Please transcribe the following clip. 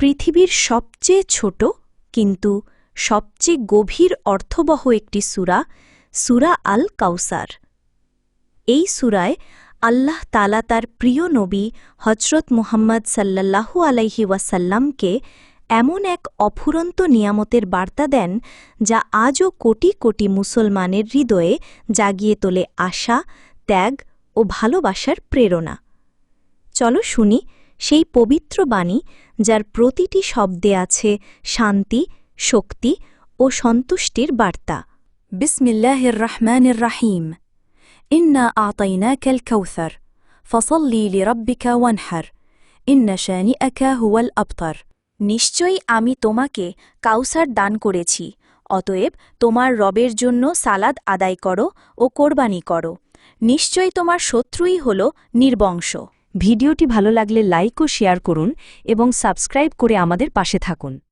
পৃথিবীর সবচেয়ে ছোট কিন্তু সবচেয়ে গভীর অর্থবহ একটি সূরা, সুরা আল কাউসার এই সুরায় আল্লাহ তালা তার প্রিয় নবী হজরত মুহাম্মদ সাল্লাল্লাহু আলাইহি ওয়াসাল্লামকে এমন এক অফুরন্ত নিয়ামতের বার্তা দেন যা আজও কোটি কোটি মুসলমানের হৃদয়ে জাগিয়ে তোলে আশা, ত্যাগ ও ভালোবাসার প্রেরণা। চলো শুনি সেই পবিত্র বাণী যার প্রতিটি শব্দে আছে শান্তি, শক্তি ও সন্তুষ্টির বার্তা। বিসমিল্লাহির রহমানির রাহিম। ইন্না আতাইনাকাল কৌসার ফসল্লি লিরব্বিকা ওয়ানহার। ইন্না শানিআকা হুয়াল আবতার। নিশ্চয়ই আমি তোমাকে কাউসার দান করেছি, অতএব তোমার রবের জন্য সালাদ আদায় করো ও কোরবানি করো। নিশ্চয়ই তোমার শত্রুই হল নির্বংশ। ভিডিওটি ভালো লাগলে লাইক ও শেয়ার করুন এবং সাবস্ক্রাইব করে আমাদের পাশে থাকুন।